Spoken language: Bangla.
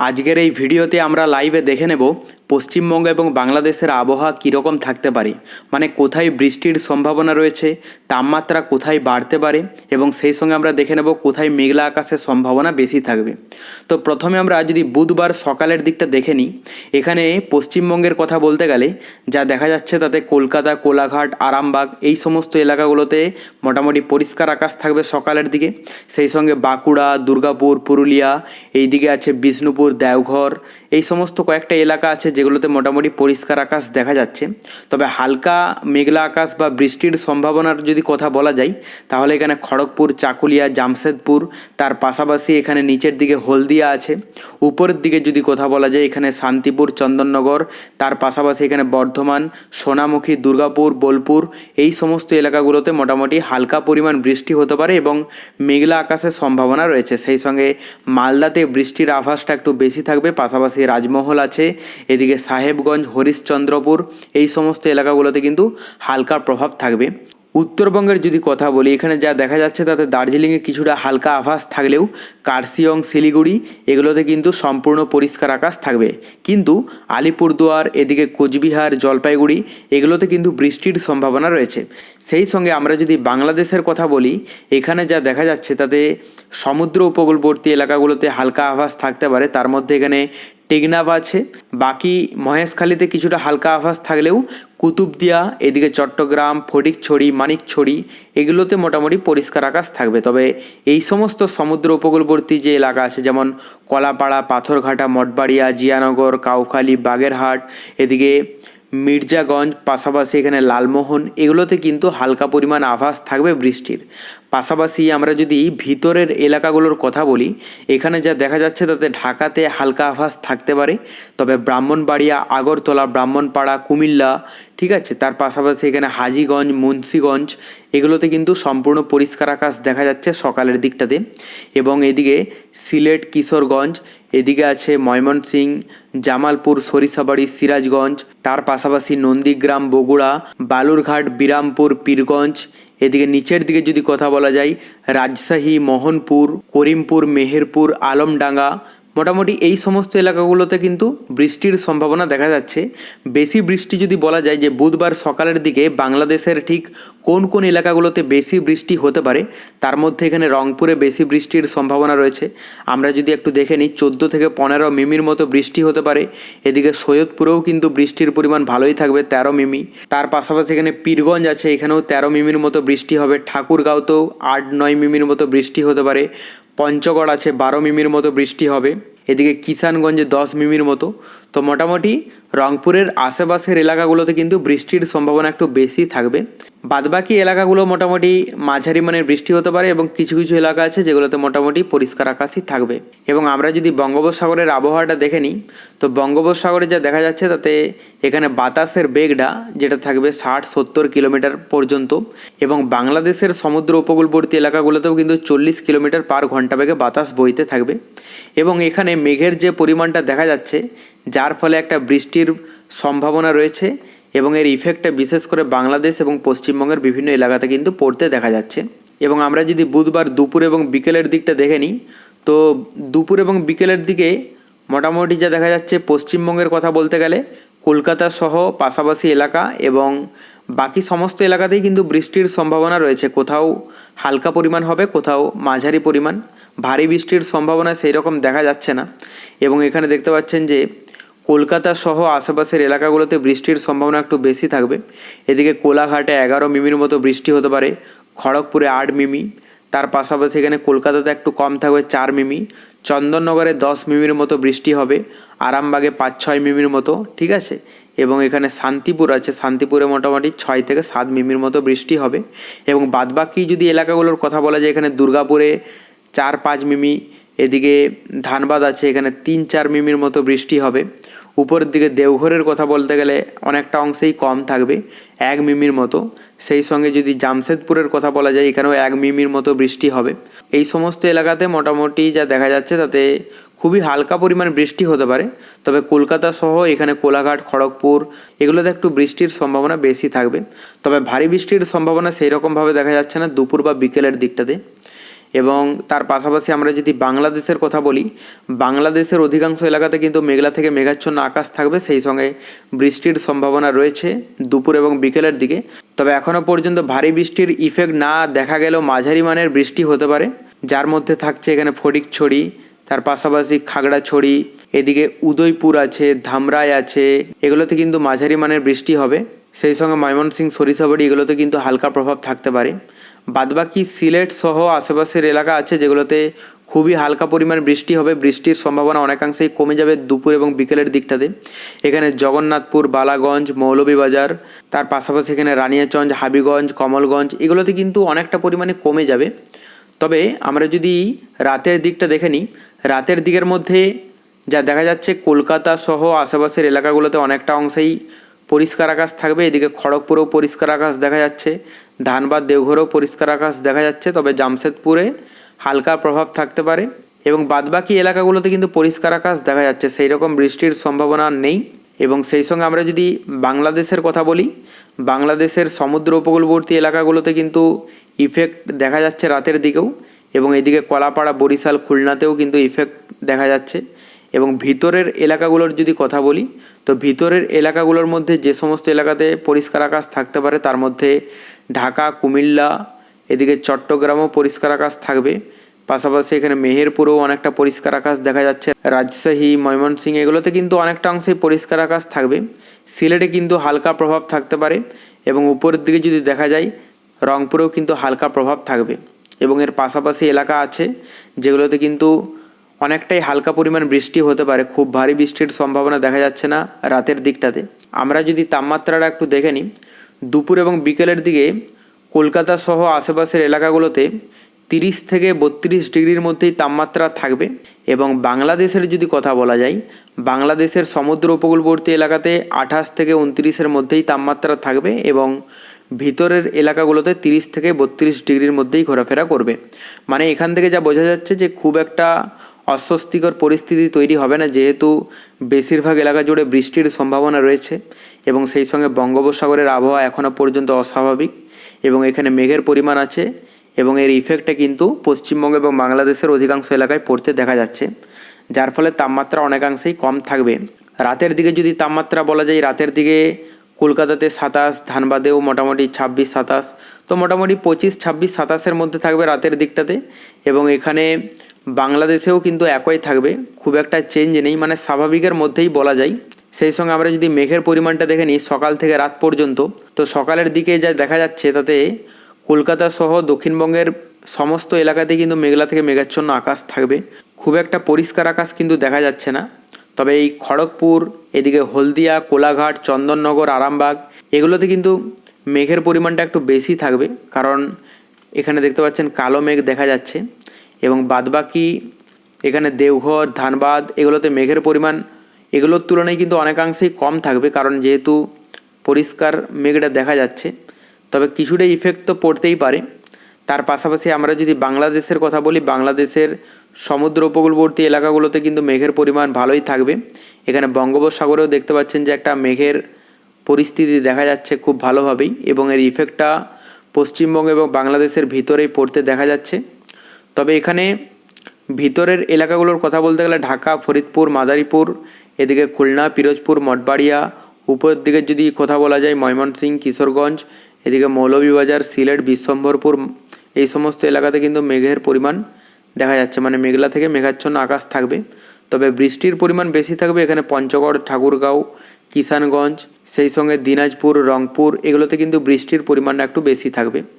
আজকের এই ভিডিওতে আমরা লাইভে দেখে নেব পশ্চিমবঙ্গ এবং বাংলাদেশের আবহাওয়া কীরকম থাকতে পারে? মানে কোথায় বৃষ্টির সম্ভাবনা রয়েছে? তাপমাত্রা কোথায় বাড়তে পারে? এবং সেই সঙ্গে আমরা দেখে নেব কোথায় মেঘলা আকাশের সম্ভাবনা বেশি থাকবে। তো প্রথমে আমরা যদি বুধবার সকালের দিকটা দেখে নিই, এখানে পশ্চিমবঙ্গের কথা বলতে গেলে যা দেখা যাচ্ছে তাতে কলকাতা, কোলাঘাট, আরামবাগ এই সমস্ত এলাকাগুলোতে মোটামুটি পরিষ্কার আকাশ থাকবে সকালের দিকে। সেই সঙ্গে বাঁকুড়া, দুর্গাপুর, পুরুলিয়া এই দিকে আছে বিষ্ণুপুর, দেওঘর এই সমস্ত কয়েকটা এলাকা আছে যেগুলোতে মোটামুটি পরিষ্কার আকাশ দেখা যাচ্ছে। তবে হালকা মেঘলা আকাশ বা বৃষ্টির সম্ভাবনার যদি কথা বলা যায়, তাহলে এখানে খড়গপুর, চাকুলিয়া, জামশেদপুর, তার পাশাপাশি এখানে নিচের দিকে হলদিয়া আছে। উপরের দিকে যদি কথা বলা যায়, এখানে শান্তিপুর, চন্দননগর, তার পাশাপাশি এখানে বর্ধমান, সোনামুখী, দুর্গাপুর, বোলপুর, এই সমস্ত এলাকাগুলোতে মোটামুটি হালকা পরিমাণ বৃষ্টি হতে পারে এবং মেঘলা আকাশের সম্ভাবনা রয়েছে। সেই সঙ্গে মালদাতে বৃষ্টির আভাসটা একটু বেশি থাকবে, পাশাপাশি রাজমহল আছে, এদিকে সাহেবগঞ্জ, হরিশ্চন্দ্রপুর, এই সমস্ত এলাকাগুলোতে কিন্তু হালকা প্রভাব থাকবে। উত্তরবঙ্গের যদি কথা বলি, এখানে যা দেখা যাচ্ছে তাতে দার্জিলিংয়ে কিছুটা হালকা আভাস থাকলেও কার্শিয়ং, শিলিগুড়ি, এগুলোতে কিন্তু সম্পূর্ণ পরিষ্কার আকাশ থাকবে। কিন্তু আলিপুরদুয়ার, এদিকে কোচবিহার, জলপাইগুড়ি, এগুলোতে কিন্তু বৃষ্টির সম্ভাবনা রয়েছে। সেই সঙ্গে আমরা যদি বাংলাদেশের কথা বলি, এখানে যা দেখা যাচ্ছে তাতে সমুদ্র উপকূলবর্তী এলাকাগুলোতে হালকা আভাস থাকতে পারে। তার মধ্যে এখানে টেকনাফ আছে। বাকি মহেশখালীতে কিছুটা হালকা আভাস থাকলেও কুতুবদিয়া, এদিকে চট্টগ্রাম, ফটিকছড়ি, মানিকছড়ি এগুলোতে মোটামুটি পরিষ্কার আকাশ থাকবে। তবে এই সমস্ত সমুদ্র উপকূলবর্তী যে এলাকা আছে, যেমন কলাপাড়া, পাথরঘাটা, মঠবাড়িয়া, জিয়ানগর, কাউখালী, বাগেরহাট, এদিকে মির্জাগঞ্জ, পাশাপাশি এখানে লালমোহন, এগুলোতে কিন্তু হালকা পরিমাণ আভাস থাকবে বৃষ্টির। পাশাপাশি আমরা যদি ভিতরের এলাকাগুলোর কথা বলি, এখানে যা দেখা যাচ্ছে তাতে ঢাকাতে হালকা আভাস থাকতে পারে। তবে ব্রাহ্মণবাড়িয়া, আগরতলা, ব্রাহ্মণপাড়া, কুমিল্লা, ঠিক আছে, তার পাশাপাশি এখানে হাজিগঞ্জ, মুন্সিগঞ্জ, এগুলোতে কিন্তু সম্পূর্ণ পরিষ্কার আকাশ দেখা যাচ্ছে সকালের দিকটাতে। এবং এদিকে সিলেট, কিশোরগঞ্জ, এদিকে আছে ময়মনসিং জামালপুর, সরিষাবাড়ি, সিরাজগঞ্জ, তার পাশাপাশি নন্দীগ্রাম, বগুড়া, বালুরঘাট, বিরামপুর, পীরগঞ্জ এদিকে নিচের দিকে যদি কথা বলা যায় রাজশাহী মোহনপুর করিমপুর মেহেরপুর আলমডাঙ্গা মোটামুটি এই সমস্ত এলাকাগুলোতে কিন্তু বৃষ্টির সম্ভাবনা দেখা যাচ্ছে। বেশি বৃষ্টি যদি বলা যায় যে বুধবার সকালের দিকে বাংলাদেশের ঠিক কোন কোন এলাকাগুলোতে বেশি বৃষ্টি হতে পারে, তার মধ্যে এখানে রংপুরে বেশি বৃষ্টির সম্ভাবনা রয়েছে। আমরা যদি একটু দেখে নিই, চোদ্দ থেকে পনেরো মিমির মতো বৃষ্টি হতে পারে। এদিকে সৈয়দপুরেও কিন্তু বৃষ্টির পরিমাণ ভালোই থাকবে, তেরো মিমি। তার পাশাপাশি এখানে পীরগঞ্জ আছে, এখানেও তেরো মিমির মতো বৃষ্টি হবে। ঠাকুরগাঁওতেও আট নয় মিমির মতো বৃষ্টি হতে পারে। পঞ্চগড় আছে বারো মিমির মতো বৃষ্টি হবে। এদিকে কিষানগঞ্জে দশ মিমির মতো। তো মোটামুটি রংপুরের আশেপাশের এলাকাগুলোতে কিন্তু বৃষ্টির সম্ভাবনা একটু বেশি থাকবে। বাদবাকি এলাকাগুলো মোটামুটি মাঝারি মানের বৃষ্টি হতে পারে এবং কিছু কিছু এলাকা আছে যেগুলোতে মোটামুটি পরিষ্কার আকাশই থাকবে। এবং আমরা যদি বঙ্গোপসাগরের আবহাওয়াটা দেখে নিই, তো বঙ্গোপসাগরে যা দেখা যাচ্ছে তাতে এখানে বাতাসের বেগটা যেটা থাকবে ষাট সত্তর কিলোমিটার পর্যন্ত এবং বাংলাদেশের সমুদ্র উপকূলবর্তী এলাকাগুলোতেও কিন্তু চল্লিশ কিলোমিটার পার ঘণ্টা বেগে বাতাস বইতে থাকবে। এবং এখানে মেঘের যে পরিমাণটা দেখা যাচ্ছে, যার ফলে একটা বৃষ্টির সম্ভাবনা রয়েছে এবং এর ইফেক্টটা বিশেষ করে বাংলাদেশ এবং পশ্চিমবঙ্গের বিভিন্ন এলাকাতে কিন্তু পড়তে দেখা যাচ্ছে। এবং আমরা যদি বুধবার দুপুর এবং বিকেলের দিকটা দেখে নিই, তো দুপুর এবং বিকেলের দিকে মোটামুটি যা দেখা যাচ্ছে পশ্চিমবঙ্গের কথা বলতে গেলে কলকাতা সহ পাশাপাশি এলাকা এবং বাকি সমস্ত এলাকাতেই কিন্তু বৃষ্টির সম্ভাবনা রয়েছে। কোথাও হালকা পরিমাণ হবে, কোথাও মাঝারি পরিমাণ। ভারী বৃষ্টির সম্ভাবনা সেই রকম দেখা যাচ্ছে না। এবং এখানে দেখতে পাচ্ছেন যে কলকাতা সহ আশেপাশের এলাকাগুলোতে বৃষ্টির সম্ভাবনা একটু বেশি থাকবে। এদিকে কোলাঘাটে এগারো মিমির মতো বৃষ্টি হতে পারে, খড়গপুরে আট মিমি, তার পাশাপাশি এখানে কলকাতাতে একটু কম থাকবে চার মিমি, চন্দননগরে দশ মিমির মতো বৃষ্টি হবে, আরামবাগে পাঁচ ছয় মিমির মতো, ঠিক আছে? এবং এখানে শান্তিপুর আছে, শান্তিপুরে মোটামুটি ছয় থেকে সাত মিমির মতো বৃষ্টি হবে। এবং বাদবাকি যদি এলাকাগুলোর কথা বলা যায়, এখানে দুর্গাপুরে চার পাঁচ মিমি এদিকে ধানবাদ আছে, এখানে তিন চার মিমির মতো বৃষ্টি হবে। উপরের দিকে দেওঘরের কথা বলতে গেলে অনেকটা অংশেই কম থাকবে, এক মিমির মতো। সেই সঙ্গে যদি জামশেদপুরের কথা বলা যায়, এখানেও এক মিমির মতো বৃষ্টি হবে। এই সমস্ত এলাকাতে মোটামুটি যা দেখা যাচ্ছে, তাতে খুবই হালকা পরিমাণ বৃষ্টি হতে পারে। তবে কলকাতা সহ এখানে কোলাঘাট, খড়গপুর, এগুলোতে একটু বৃষ্টির সম্ভাবনা বেশি থাকবে। তবে ভারী বৃষ্টির সম্ভাবনা সেই রকমভাবে দেখা যাচ্ছে না দুপুর বা বিকেলের দিকটাতে। এবং তার পাশাপাশি আমরা যদি বাংলাদেশের কথা বলি, বাংলাদেশের অধিকাংশ এলাকাতে কিন্তু মেঘলা থেকে মেঘাচ্ছন্ন আকাশ থাকবে, সেই সঙ্গে বৃষ্টির সম্ভাবনা রয়েছে দুপুর এবং বিকেলের দিকে। তবে এখনও পর্যন্ত ভারী বৃষ্টির ইফেক্ট না দেখা গেলেও মাঝারি মানের বৃষ্টি হতে পারে, যার মধ্যে থাকছে এখানে ফটিকছড়ি, তার পাশাপাশি খাগড়াছড়ি, এদিকে উদয়পুর আছে, ধামরাই আছে, এগুলোতে কিন্তু মাঝারি মানের বৃষ্টি হবে। সেই সঙ্গে ময়মনসিংহ, সরিষাবাড়ি এগুলোতে কিন্তু হালকা প্রভাব থাকতে পারে। বাদবাকি সিলেট সহ আশেপাশের এলাকা আছে যেগুলোতে খুবই হালকা পরিমাণ বৃষ্টি হবে। বৃষ্টির সম্ভাবনা অনেকাংশেই কমে যাবে দুপুর এবং বিকেলের দিকটাতে। এখানে জগন্নাথপুর, বালাগঞ্জ, মৌলভীবাজার, তার পাশাপাশি এখানে রানিয়াচঞ্জ, হাবিগঞ্জ, কমলগঞ্জ এগুলোতে কিন্তু অনেকটা পরিমাণে কমে যাবে। তবে আমরা যদি রাতের দিকটা দেখে নিই, রাতের দিকের মধ্যে যা দেখা যাচ্ছে, কলকাতা সহ আশেপাশের এলাকাগুলোতে অনেকটা অংশেই পরিষ্কার আকাশ থাকবে, এদিকে খড়গপুরেও পরিষ্কার আকাশ দেখা যাচ্ছে, ধানবাদ, দেওঘরেও পরিষ্কার আকাশ দেখা যাচ্ছে, তবে জামশেদপুরে হালকা প্রভাব থাকতে পারে এবং বাদবাকি এলাকাগুলোতে কিন্তু পরিষ্কার আকাশ দেখা যাচ্ছে সেই রকম বৃষ্টির সম্ভাবনা নেই। এবং সেই সঙ্গে আমরা যদি বাংলাদেশের কথা বলি, বাংলাদেশের সমুদ্র উপকূলবর্তী এলাকাগুলোতে কিন্তু ইফেক্ট দেখা যাচ্ছে রাতের দিকেও এবং এদিকে কলাপাড়া, বরিশাল, খুলনাতেও কিন্তু ইফেক্ট দেখা যাচ্ছে। এবং ভিতরের এলাকাগুলোর যদি কথা বলি, তো ভিতরের এলাকাগুলোর মধ্যে যে সমস্ত এলাকাতে পরিষ্কার আকাশ থাকতে পারে, তার মধ্যে ঢাকা, কুমিল্লা, এদিকে চট্টগ্রামও পরিষ্কার আকাশ থাকবে। পাশাপাশি এখানে মেহেরপুরেও অনেকটা পরিষ্কার আকাশ দেখা যাচ্ছে। রাজশাহী, ময়মনসিংহ, এগুলোতে কিন্তু অনেকটা অংশেই পরিষ্কার আকাশ থাকবে। সিলেটে কিন্তু হালকা প্রভাব থাকতে পারে এবং উপরের দিকে যদি দেখা যায়, রংপুরেও কিন্তু হালকা প্রভাব থাকবে। এবং এর পাশাপাশি এলাকা আছে, যেগুলোতে কিন্তু অনেকটাই হালকা পরিমাণ বৃষ্টি হতে পারে, খুব ভারী বৃষ্টির সম্ভাবনা দেখা যাচ্ছে না রাতের দিকটাতে। আমরা যদি তাপমাত্রাটা একটু দেখে নিই, দুপুর এবং বিকেলের দিকে কলকাতা সহ আশেপাশের এলাকাগুলোতে তিরিশ থেকে বত্রিশ ডিগ্রির মধ্যেই তাপমাত্রা থাকবে এবং বাংলাদেশের যদি কথা বলা যায়, বাংলাদেশের সমুদ্র উপকূলবর্তী এলাকাতে আঠাশ থেকে উনত্রিশের মধ্যেই তাপমাত্রা থাকবে এবং ভিতরের এলাকাগুলোতে তিরিশ থেকে বত্রিশ ডিগ্রির মধ্যেই ঘোরাফেরা করবে। মানে এখান থেকে যা বোঝা যাচ্ছে যে খুব একটা অস্বস্তিকর পরিস্থিতি তৈরি হবে না, যেহেতু বেশিরভাগ এলাকা জুড়ে বৃষ্টির সম্ভাবনা রয়েছে এবং সেই সঙ্গে বঙ্গোপসাগরের আবহাওয়া এখনও পর্যন্ত অস্বাভাবিক এবং এখানে মেঘের পরিমাণ আছে এবং এর ইফেক্টটা কিন্তু পশ্চিমবঙ্গ এবং বাংলাদেশের অধিকাংশ এলাকায় পড়তে দেখা যাচ্ছে, যার ফলে তাপমাত্রা অনেকাংশেই কম থাকবে। রাতের দিকে যদি তাপমাত্রা বলা যায়, রাতের দিকে কলকাতাতে সাতাশ, ধানবাদেও মোটামুটি ছাব্বিশ, সাতাশ। তো মোটামুটি পঁচিশ, ছাব্বিশ, সাতাশের মধ্যে থাকবে রাতের দিকটাতে। এবং এখানে বাংলাদেশেও কিন্তু একই থাকবে। খুব একটা চেঞ্জ নেই মানে স্বাভাবিকের মধ্যেই বলা যায়। সেই সঙ্গে আমরা যদি মেঘের পরিমাণটা দেখে নিই, সকাল থেকে রাত পর্যন্ত, তো সকালের দিকে যা দেখা যাচ্ছে তাতে কলকাতা সহ দক্ষিণবঙ্গের সমস্ত এলাকাতে কিন্তু মেঘলা থেকে মেঘাচ্ছন্ন আকাশ থাকবে। খুব একটা পরিষ্কার আকাশ কিন্তু দেখা যাচ্ছে না। তবে এই খড়গপুর, এদিকে হলদিয়া, কোলাঘাট, চন্দননগর, আরামবাগ, এগুলোতে কিন্তু মেঘের পরিমাণটা একটু বেশি থাকবে। কারণ এখানে দেখতে পাচ্ছেন কালো মেঘ দেখা যাচ্ছে এবং বাদবাকি এখানে দেওঘর, ধানবাদ এগুলোতে মেঘের পরিমাণ এগুলোর তুলনায় কিন্তু অনেকাংশেই কম থাকবে। কারণ যেহেতু পরিষ্কার মেঘটা দেখা যাচ্ছে, তবে কিছুটা ইফেক্ট তো পড়তেই পারে। তার পাশাপাশি আমরা যদি বাংলাদেশের কথা বলি, বাংলাদেশের সমুদ্র উপকূলবর্তী এলাকাগুলোতে কিন্তু মেঘের পরিমাণ ভালোই থাকবে। এখানে বঙ্গোপসাগরেও দেখতে পাচ্ছেন যে একটা মেঘের পরিস্থিতি দেখা যাচ্ছে খুব ভালোভাবেই এবং এর ইফেক্টটা পশ্চিমবঙ্গ এবং বাংলাদেশের ভিতরেই পড়তে দেখা যাচ্ছে। তবে এখানে ভিতরের এলাকাগুলোর কথা বলতে গেলে ঢাকা, ফরিদপুর, মাদারীপুর, এদিকে খুলনা, পিরোজপুর, মঠবাড়িয়া, উপরের দিকে যদি কথা বলা যায় ময়মনসিংহ কিশোরগঞ্জ, এদিকে মৌলভীবাজার, সিলেট, বিশ্বম্ভরপুর, এই সমস্ত এলাকাতে কিন্তু মেঘের পরিমাণ দেখা যাচ্ছে মানে মেঘলা থেকে মেঘাচ্ছন্ন আকাশ থাকবে। তবে বৃষ্টির পরিমাণ বেশি থাকবে এখানে পঞ্চগড়, ঠাকুরগাঁও, কিষানগঞ্জ, সেই সঙ্গে দিনাজপুর, রংপুর, এগুলোতে কিন্তু বৃষ্টির পরিমাণটা একটু বেশি থাকবে।